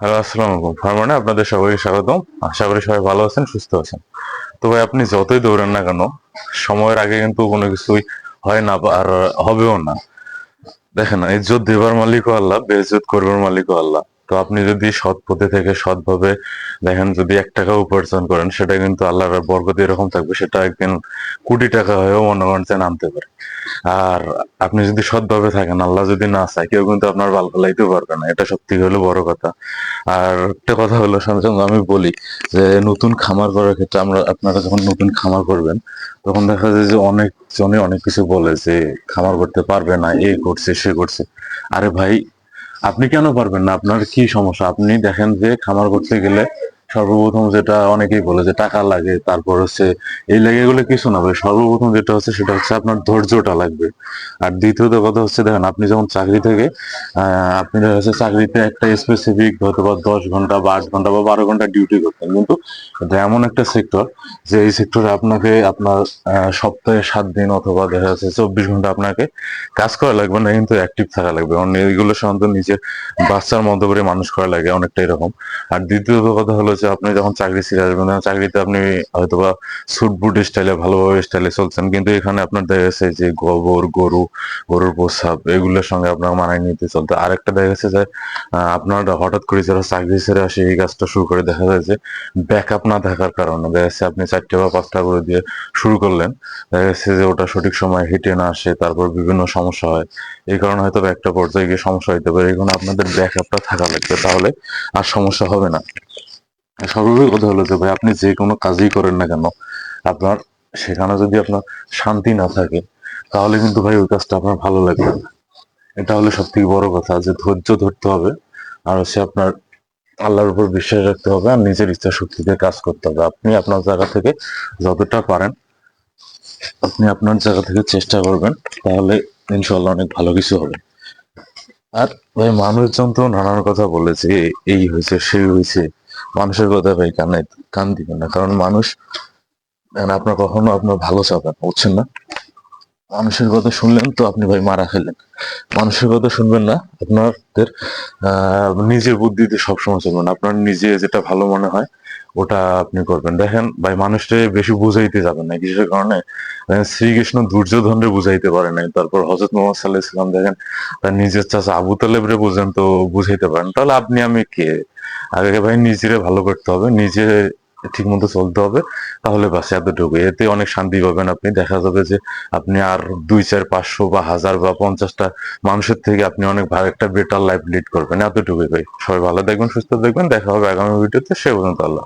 Hello, আসসালামু আলাইকুম। ফার্মানে আপনাদের সবাইকে স্বাগতম। আশা করি সবাই ভালো আছেন, সুস্থ আছেন। তো ভাই, আপনি যতই দৌড়ান না কেন, সময়ের আগে কিন্তু কোনো কিছুই হয় না আর হবেও না। দেখেন, ইজ্জত দেবার মালিকও আল্লাহ বেজত করবার মালিকও আল্লাহ। তো আপনি যদি সৎ পথে থেকে সৎভাবে দেখেন যদি এক টাকা উপার্জন করেন, সেটা কিন্তু আল্লাহর বরকত এরকম থাকবে, সেটা একদিন কোটি টাকা হয়েও মনে করেন নামতে পারে। আর আপনি যদি সৎভাবে থাকেন, আল্লাহ যদি না চায়, কেউ কিন্তু আপনার বাল ফেলাইতে পারবে না। এটা সত্যি হলো বড় কথা। আর একটা কথা হলো সঙ্গে আমি বলি যে নতুন খামার করার ক্ষেত্রে আমরা আপনারা যখন নতুন খামার করবেন, তখন দেখা যায় যে অনেক জনে অনেক কিছু বলে যে খামার করতে পারবে না এই করছে, সে করছে। আরে ভাই আপনি কেন পারবেন না? আপনার কি সমস্যা? আপনি দেখেন যে খামার করতে গেলে সর্বপ্রথম যেটা অনেকেই বলে যে টাকা লাগে, তারপর হচ্ছে এই লাগে এগুলো কিছু না ভাই। সর্বপ্রথম যেটা হচ্ছে সেটা হচ্ছে আপনার ধৈর্যটা লাগবে। আর দ্বিতীয়ত কথা হচ্ছে দেখেন, আপনি যখন চাকরি থেকে আপনি দেখা যাচ্ছে চাকরিতে একটা স্পেসিফিক হয়তো বা দশ ঘণ্টা বা আট ঘণ্টা বা বারো ঘণ্টা ডিউটি করতেন। কিন্তু এটা এমন একটা সেক্টর যে এই সেক্টরে আপনাকে আপনার সপ্তাহে সাত দিন অথবা দেখা যাচ্ছে চব্বিশ ঘণ্টা আপনাকে কাজ করা লাগবে না, কিন্তু অ্যাক্টিভ থাকা লাগবে। এইগুলো সাধারণত নিজের বাচ্চার মতো করে মানুষ করা লাগে, অনেকটা এরকম। আর দ্বিতীয়ত কথা হলো যে আপনি যখন চাকরি শিখে আসবেন চাকরিতে আপনি হয়তোবা স্যুট বুট স্টাইলে ভালোভাবে স্টাইলে চলছেন। কিন্তু এখানে আপনার দেখা গেছে যে গোবর, গরু, গরুর প্রস্রাব, এগুলোর সঙ্গে আপনার মানায় নিতে চলতে আরেকটা দেখা গেছে যে আপনার হঠাৎ করে যারা চাকরি ছেড়ে আসে, এই কাজটা শুরু করে দেখা যায় যে ব্যাকআপ না থাকার কারণে, দেখা যাচ্ছে আপনি চারটে বা পাঁচটা করে দিয়ে শুরু করলেন। দেখা যাচ্ছে যে ওটা সঠিক সময় হিটে না আসে, তারপর বিভিন্ন সমস্যা হয়। এই কারণে হয়তো বা একটা পর্যায়ে গিয়ে সমস্যা হইতে পারে। এখানে আপনাদের ব্যাকআপটা থাকা লাগবে, তাহলে আর সমস্যা হবে না। সর্বোপরি কথা হলো যে ভাই, আপনি যে কোনো কাজই করেন না কেন, আপনার সেখানে যদি আপনার শান্তি না থাকে, তাহলে কিন্তু ভাই ওই কাজটা আপনার ভালো লাগবে এটা হলো সব থেকে বড় কথা, যে ধৈর্য ধরতে হবে, আর হচ্ছে আপনার আল্লাহর উপর বিশ্বাস রাখতে হবে, আর নিজের ইচ্ছা শক্তিতে কাজ করতে হবে। আপনি আপনার জায়গা থেকে যতটা পারেন, আপনি আপনার জায়গা থেকে চেষ্টা করবেন, তাহলে ইনশাল্লাহ অনেক ভালো কিছু হবে। আর ভাই, মানুষজন তো নানান কথা বলেছে, এই হয়েছে, সেই হয়েছে। মানুষের কথা ভাই, কানে কান দিবেন না। কারণ মানুষ মানে আপনার কখনো আপনার ভালো চাবেন বুঝছেন না? মানুষের কথা শুনলেন তো আপনি ভাই মারা খেলেন মানুষের কথা শুনবেন না, আপনাদের নিজের বুদ্ধিতে সবসময় চলবেন। আপনার নিজে যেটা ভালো মনে হয়, ওটা আপনি করবেন। দেখেন ভাই, মানুষকে বেশি বুঝাইতে যাবেন না, কিসের কারণে? শ্রীকৃষ্ণ দুর্যোধনরে বুঝাইতে পারে নাই। তারপর হজরত মোহাম্মদ সাল্লাহ ইসলাম দেখেন, তার নিজের চাচা আবু তালেবরে বুঝেন তো বুঝাইতে পারেন। তাহলে আপনি, আমি কে? আগে ভাই নিজেরে ভালো করতে হবে, নিজে ঠিক মতো চলতে হবে, তাহলে বাসে এতটুকু এতে অনেক শান্তি পাবেন আপনি। দেখা যাবে যে আপনি আর দুই, চার, পাঁচশো বা হাজার বা পঞ্চাশটা মানুষের থেকে আপনি অনেক ভালো একটা বেটার লাইফ লিড করবেন। এতটুকুই ভাই। সবাই ভালো দেখবেন সুস্থ দেখবেন দেখা হবে আগামী ভিডিওতে সে পর্যন্ত আল্লাহ